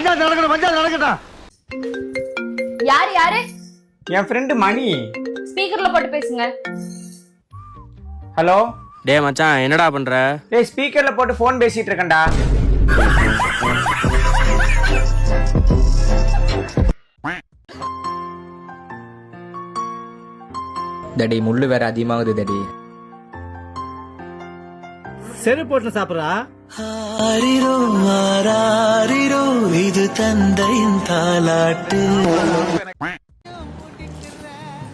பஞ்சாயத்து நடக்கணும் பஞ்சாயத்து நடக்கட்டும். யாரு யாரு? என் ஃப்ரெண்டு மணி. ஸ்பீக்கர்ல போட்டு பேசுங்க. ஹலோ? டேய் மச்சான் என்னடா பண்ற? டேய் ஸ்பீக்கர்ல போட்டு ஃபோன் பேசிட்டு இருக்கேன்டா. தடி முள்ளு வேற அதிகமாகுது தடி செருப்போட்டில் சாப்பிட்றா? ஆரிரோ ஆராரிரோ இது தந்தையின் தாலாட்டு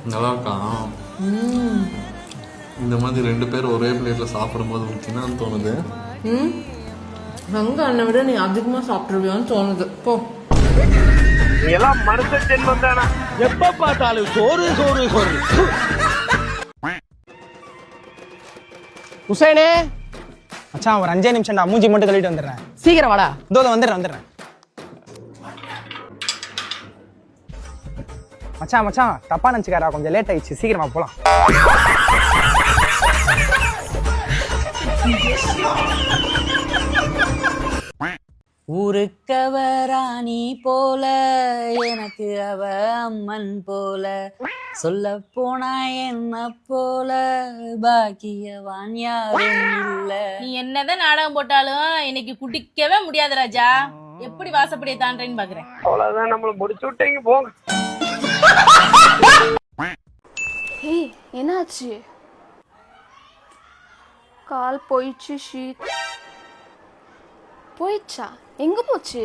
நல்லா இருக்கான் இந்த மாதிரி ரெண்டு பேர் ஒரே பிளேட்ல சாப்பிடும்போது உனக்கு என்ன தோணுது? ம். வெங்க அண்ணனை விட நீ அதிகமா சாப்பிட்டுருவியான்னு தோணுது. போ. எப்ப பார்த்தாலும் சோறு சோறு சோறு. உசேனே மச்சான் ஒரு அஞ்சே நிமிஷம்டா மூஞ்சி மட்டும் கழுவிட்டு வந்துடுறேன். சீக்கிரம் வாடா. இதோ வந்துடுறேன் வந்துடுறேன். மச்சான் மச்சான் தப்பா நினச்சிக்காரா கொஞ்சம் லேட் ஆயிடுச்சு சீக்கிரமா போலாம். ஊருக்கவ ராணி போல எனக்கு அவ அம்மன் போல. சொல்ல போனா என்ன போல பாக்கியவான் யாரும் இல்ல. நீ என்னதான் நாடகம் போட்டாலும் இன்னைக்கு குடிக்கவே முடியாது ராஜா. எப்படி வாசப்படியை தாண்டேன்னு பாக்குறேன். அவ்வளவுதான் நம்மள முடிச்சு விட்டீங்க போங்க. ஏய் என்னாச்சு? கால் போயிடுச்சு ஷீட் போயிடுச்சா? எங்க போச்சு?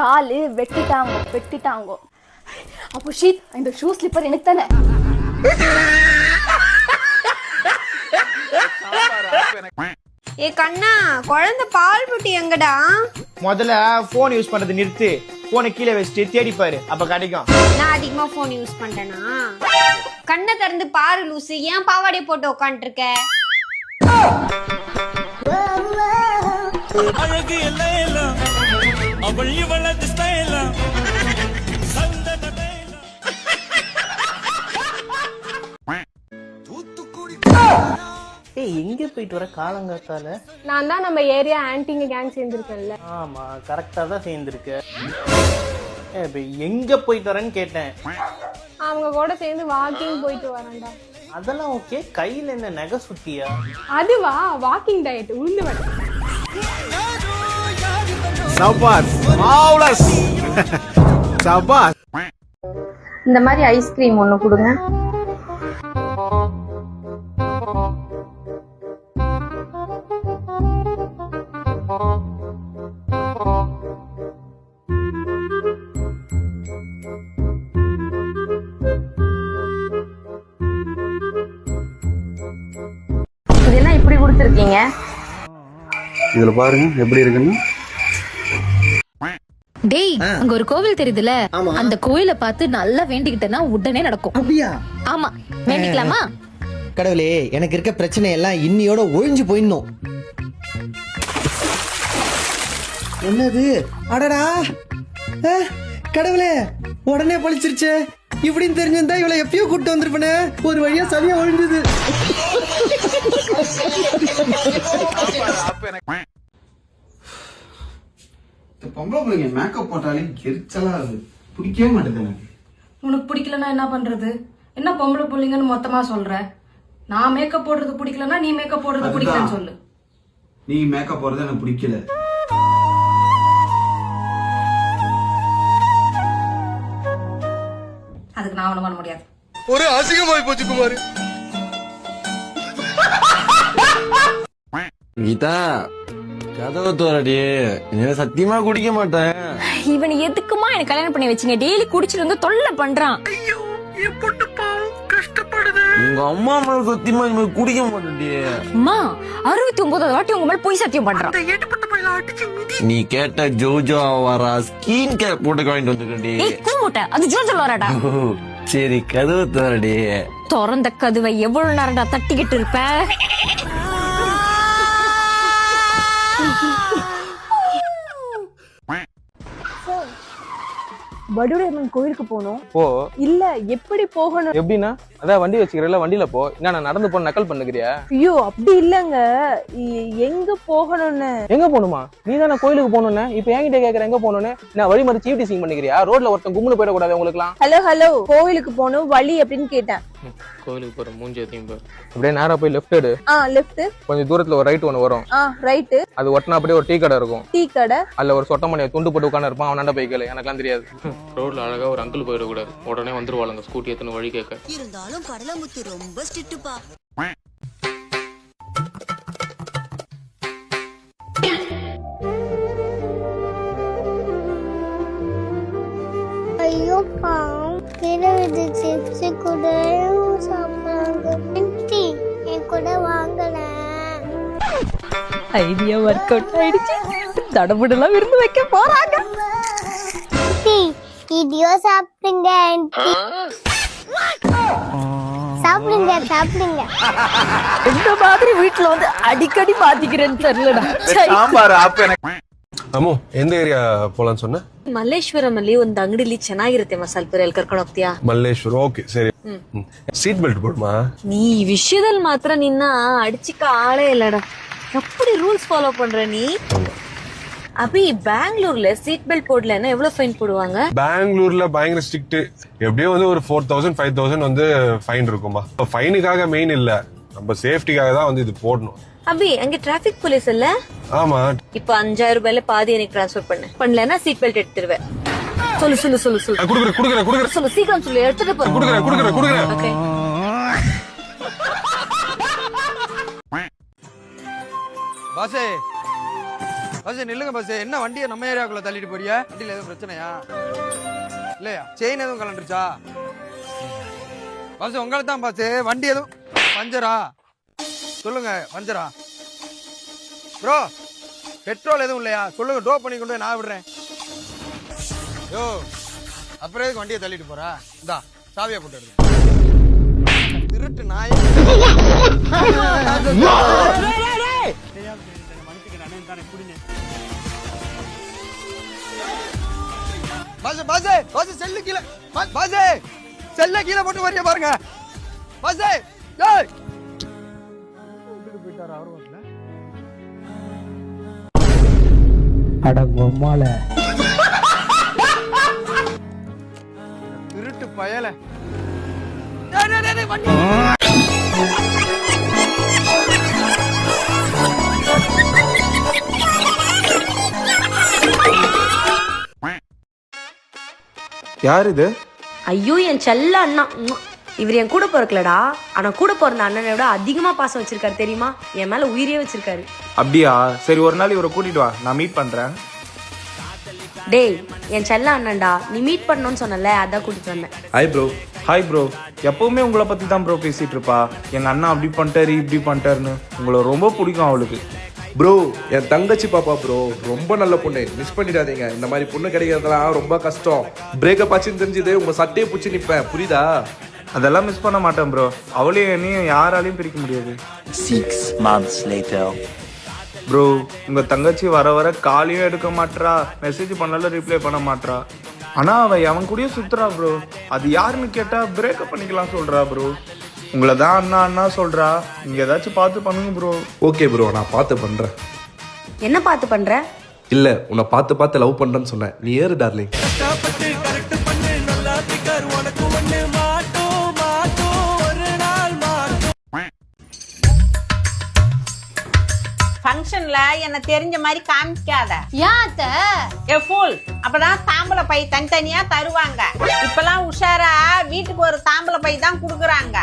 காலு வெட்டிட்டாங்க வெட்டிட்டாங்க. அப்போ ஷீட் இந்த ஷூ ஸ்லிப்பர் எனக்கு தானே? ஏ கண்ணா குழந்தை பால் புட்டி எங்கடா? முதல்ல ஃபோன் யூஸ் பண்றது நிறுத்து. போனை கீழே வச்சுட்டு தேடி பாரு அப்ப கிடைக்கும். நான் அதிகமா போன் யூஸ் பண்றேனா? கண்ணை திறந்து பாரு லூசு ஏன் பாவாடை போட்டு உட்காந்துட்டு இருக்க அழகு எல்லாம் எல்லாம் அவள் இவளது ஸ்டைலாம் ஏய் எங்க போயிட்டு வர காலங்காத்தால? நான் தான் நம்ம ஏரியா ஆன்டிங்க கேங் சேர்ந்துருக்கேன்ல. ஆமா கரெக்டா தான் சேர்ந்துருக்க. இப்ப எங்க போயிட்டு வரேன்னு கேட்டேன். அவங்க கூட சேர்ந்து வாக்கிங் போயிட்டு வரேன்டா. அதெல்லாம் ஓகே கையில என்ன நகை சுத்தியா அதுவா? வாக்கிங் டயட் உளுந்து வடை. சபாஸ் மாவுலஸ் சபாஸ் இந்த மாதிரி ஐஸ்கிரீம் ஒண்ணு கொடுங்க. கொடுத்துருக்கீங்க. இதுல பாருங்க எப்படி இருக்குன்னு. டேய் அங்க ஒரு கோவில் தெரியுதுல? அந்த கோயிலை பார்த்து நல்லா வேண்டிக்கிட்டேன்னா உடனே நடக்கும். அப்படியா? ஆமா. வேண்டிக்கலாமா? கடவுளே எனக்கு இருக்க பிரச்சனை எல்லாம் இன்னியோட ஒழிஞ்சு போயிடணும். என்னது? அடடா. அஹ், கடவுளே உடனே பழிச்சிருச்சே. இப்படின்னு தெரிஞ்சிருந்தா இவளை எப்பயோ கூட்டு வந்திருப்பனே. ஒரு வழியா சரியா ஒழிஞ்சது. பொம்பளை பிள்ளைங்க மேக்கப் போட்டாலே எரிச்சலா இருக்கு. பிடிக்கவே மாட்டேது எனக்கு. உனக்கு பிடிக்கலன்னா என்ன பண்றது? என்ன பொம்பளை புள்ளிங்கன்னு மொத்தமா சொல்ற? நான் மேக்கப் போடுறது பிடிக்கலன்னா நீ மேக்கப் போடுறது பிடிக்கலன்னு சொல்லு. நீ மேக்கப் போடுறது எனக்கு பிடிக்கல. அதுக்கு நான் ஒண்ணும் பண்ண முடியாது. ஒரு அசிங்கமாய் போச்சு குமார். கீதா கதவை தோறடி. சத்தியமா குடிக்க மாட்டேன். இவன் எதுக்குமா எனக்கு கல்யாணம் பண்ணி வச்சீங்க? டெய்லி குடிச்சிட்டு வந்து தொல்லை பண்றான். உங்க அம்மா மேல சத்தியமா இனிமே குடிக்க மாட்டேன்டி. அம்மா அறுபத்தி ஒன்பதாவது வாட்டி உங்க மேல பொய் சத்தியம் பண்றான். நீ கேட்ட ஜோஜோ வரா ஸ்கின் கேர் போட்டு வாங்கிட்டு வந்துக்கண்டி ஏய் கூமுட்ட அது ஜோஜல் வராடா சரி கதவை தோறடி. திறந்த கதுவை எவ்வளவு நேரம்டா தட்டிக்கிட்டு இருப்ப? வடுடையம்மன் கோயிலுக்கு போகணும் ஓ. இல்ல எப்படி போகணும்? எப்படின்னா? அதான் வண்டி வச்சுக்கிறல வண்டியில போ. என்ன நான் நடந்து போன நக்கல் பண்ணுகிறியா ஐயோ அப்படி இல்லங்க. எங்க போகணும்னு? எங்க போகணுமா? நீ தானே கோயிலுக்கு போகணுன்னு இப்போ என்கிட்ட கேட்கற எங்க போகணும்னு? நான் வழி மாதிரி சீஃப் டீசிங் பண்ணிக்கிறியா? ரோட்ல ஒருத்தன் கும்முன்னு போயிடக்கூடாது உங்களுக்குலாம் ஹலோ ஹலோ கோவிலுக்கு போகணும் வழி அப்படின்னு கேட்டேன். கோயிலுக்கு போற மூஞ்சி எதையும் அப்படியே நேரா போய் லெஃப்ட் எடு. ஆ லெஃப்ட் கொஞ்சம் தூரத்துல ஒரு ரைட் ஒன்று வரும். ஆ ரைட்டு அது ஒட்டினா அப்படியே ஒரு டீ கடை இருக்கும். டீ கடை. அதுல ஒரு சொட்ட மணியை துண்டு போட்டு உட்காந்து இருப்பான். அவனாண்ட போய் கேளு எனக்குலாம் தெரியாது. ரோட்ல அழகா ஒரு அங்கிள் போயிடக்கூடாது. உடனே வந்துருவாளுங்க ஸ்கூட்டி எத்தனை வழி கேட்க. இருந்தாலும் கடலமுத்து ரொம்ப ஸ்ட்ரிக்ட்டுப்பா ஐயோ பாவம். கீழே விட்டு சிப்ஸ் கூட சாப்பிடுறாங்க. என் கூட வாங்கல. ஐடியா ஒர்க் அவுட் ஆயிடுச்சு தடபுடலாம் விருந்து வைக்க போறாங்க. சாப்பிடுங்க சாப்பிடுங்க சாப்பிடுங்க இந்த மாதிரி வீட்ல வந்து அடிக்கடி மாத்திக்கிறேன்னு தெரியலடா சாம்பார் ஆப் எனக்கு ಅಮ್ಮು ಎಂದ ಏರಿಯಾ ಪೋಲನ್ ಸೊನ್ನ ಮಲ್ಲೇಶ್ವರಮಲ್ಲಿ ಒಂದು ಅಂಗಡಿಲಿ ಚೆನ್ನಾಗಿರುತ್ತೆ ಮಸಾಲೆ ಪುರಿ ಅಲ್ಲಿ ಕರ್ಕೊಂಡು ಹೋಗ್ತೀಯಾ ಮಲ್ಲೇಶ್ವರ ಓಕೆ ಸರಿ ಸೀಟ್ ಬೆಲ್ಟ್ ಬಿಡ್ಮಾ ನೀ ಈ ವಿಷಯದಲ್ಲಿ ಮಾತ್ರ ನಿನ್ನ ಅಡಿಚಿಕ್ಕ ಆಳೇ ಇಲ್ಲಡ எப்படி ரூல்ஸ் ஃபாலோ பண்ற நீ அபி பெங்களூர்ல சீட் பெல்ட் போடலன்னா எவ்வளவு ஃபைன் போடுவாங்க? பெங்களூர்ல பயங்கர ஸ்ட்ரிக்ட் எப்படியும் வந்து ஒரு ஃபோர் தௌசண்ட் ஃபைவ் தௌசண்ட் வந்து ஃபைன் இருக்குமா ஃபைனுக்காக மெயின் இல்ல. நம்ம சேஃப்டிக்காக தான் வந்து இது போடணும். அபி அங்க டிராபிக் போலீஸ் இல்ல? ஆமா. இப்ப அஞ்சாயிரம் ரூபாயில பாதி எனக்கு ட்ரான்ஸ்ஃபர் பண்ணு. பண்ணலன்னா சீட் பெல்ட் எடுத்துருவேன். சொல்லு சொல்லு சொல்லு சொல்லு. குடுக்குறேன் குடுக்குறேன் குடுக்குறேன். சொல்லு சீக்கிரம் சொல்லு எடுத்துட்டு போ. குடுக்குறேன் குடுக்குறேன் குடுக்குறேன். ஓகே. பாசே பாசே நில்லுங்க பாசே என்ன வண்டியை நம்ம ஏரியாக்குள்ள தள்ளிட்டு போறியா? வண்டியில எதுவும் பிரச்சனையா? இல்லையா? செயின் எதுவும் கலண்டுருச்சா? பாசே உங்களை தான் பாசே. வண்டி எதுவும்? பஞ்சரா? சொல்லுங்க பஞ்சரா? ப்ரோ பெட்ரோல் எதுவும் இல்லையா? சொல்லுங்க ட்ரோப் பண்ணி கொண்டு நான் விடுறேன். யோ அப்புறம் எதுக்கு வண்டியை தள்ளிட்டு போறா? இந்தா சாவியா போட்டு எடுத்து திருட்டு நாய். பாசே பாசே பாசே செல்லு கீழே. பாசே செல்ல கீழே போட்டு வரிய பாருங்க. பாசே ஏய். விட்டுட்டு போயிட்டாரு அவர் வரல அட பொம்மால திருட்டு பயல. டேய், டேய், டேய், டேய், வண்டி. யார் இது ஐயோ என் செல்ல அண்ணா. உம்மா. இவர் என் கூட பிறக்கலடா. ஆனா கூட பிறந்த அண்ணனை விட அதிகமா பாசம் வச்சிருக்காரு தெரியுமா? என் மேல உயிரே வச்சிருக்காரு. அப்படியா? சரி ஒரு நாள் இவரை கூட்டிட்டு வா. நான் மீட் பண்றேன். டேய் என் செல்ல அண்ணன்டா. நீ மீட் பண்ணணும்னு சொன்னல அதான் கூட்டிட்டு வந்தேன். ஹாய் ப்ரோ ஹாய் ப்ரோ எப்பவுமே உங்களை பத்தி தான் ப்ரோ பேசிட்டு இருப்பா. எங்க அண்ணா அப்படி பண்ணிட்டாரு இப்படி பண்ணிட்டாருன்னு உங்களை ரொம்ப பிடிக்கும் அவளுக்கு. ப்ரோ என் தங்கச்சி பாப்பா ப்ரோ ரொம்ப நல்ல பொண்ணு. மிஸ் பண்ணிடாதீங்க. இந்த மாதிரி பொண்ணு கிடைக்கிறதுலாம் ரொம்ப கஷ்டம். பிரேக்கப் ஆச்சுன்னு தெரிஞ்சது உங்க சட்டையை பிடிச்சி நிப்பேன். புரியுதா? அதெல்லாம் மிஸ் பண்ண மாட்டேன் ப்ரோ அவளையும் என்னையும் யாராலையும் பிரிக்க முடியாது. சிக்ஸ் மந்த்ஸ் லேட்டர் ப்ரோ உங்க தங்கச்சி வர வர காலையும் எடுக்க மாட்றா. மெசேஜ் பண்ணாலும் ரிப்ளை பண்ண மாட்றா. ஆனா அவ அவன் கூடயே சுத்துறா ப்ரோ அது யாருன்னு கேட்டா பிரேக்கப் பண்ணிக்கலாம் சொல்றா ப்ரோ உங்களை தான் அண்ணா அண்ணா சொல்றா. நீங்க ஏதாச்சும் பார்த்து பண்ணுங்க ப்ரோ ஓகே ப்ரோ நான் பார்த்து பண்றேன். என்ன பார்த்து பண்ற? இல்ல உன்னை பார்த்து பார்த்து லவ் பண்றேன்னு சொன்னேன். நீ ஏறு டார்லிங் ஃபங்க்ஷன்ல என்ன தெரிஞ்ச மாதிரி காமிக்காத. ஏன் அத்தை? ஏ ஃபூல் அப்பதான் தாம்பளை பை தனித்தனியா தருவாங்க. இப்பெல்லாம் உஷாரா வீட்டுக்கு ஒரு தாம்பளை பை தான் குடுக்குறாங்க.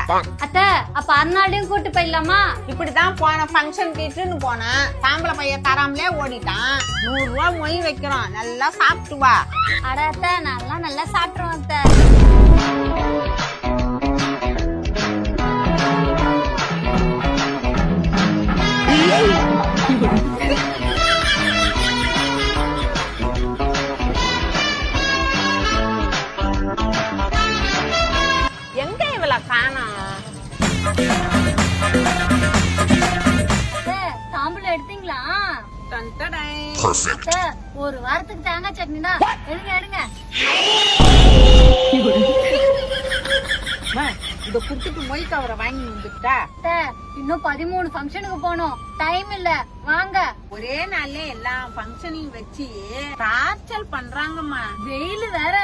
அத்தை அப்ப அருணாலையும் கூட்டு போயிடலாமா? இப்படிதான் போன ஃபங்க்ஷன் கிட்டுன்னு போனேன். தாம்பளை பைய தராமலே ஓடிட்டான். நூறு ரூபா மொய் வைக்கிறோம். நல்லா சாப்பிட்டு வா. அட அத்தை நல்லா நல்லா சாப்பிட்டுருவோம் அத்தை. அத்தை ஒரு வாரத்துக்கு தேங்காய் சட்னி தான் எடுங்க எடுங்க. இத குடுத்துட்டு மொய் கவரை வாங்கி வந்துட்டா? இன்னும் பதிமூணு ஃபங்க்ஷனுக்கு போகணும். டைம் இல்ல. வாங்க. ஒரே நாள்ல எல்லா ஃபங்க்ஷனையும் வச்சு டார்ச்சல் பண்றாங்கம்மா. வெயில் வேற.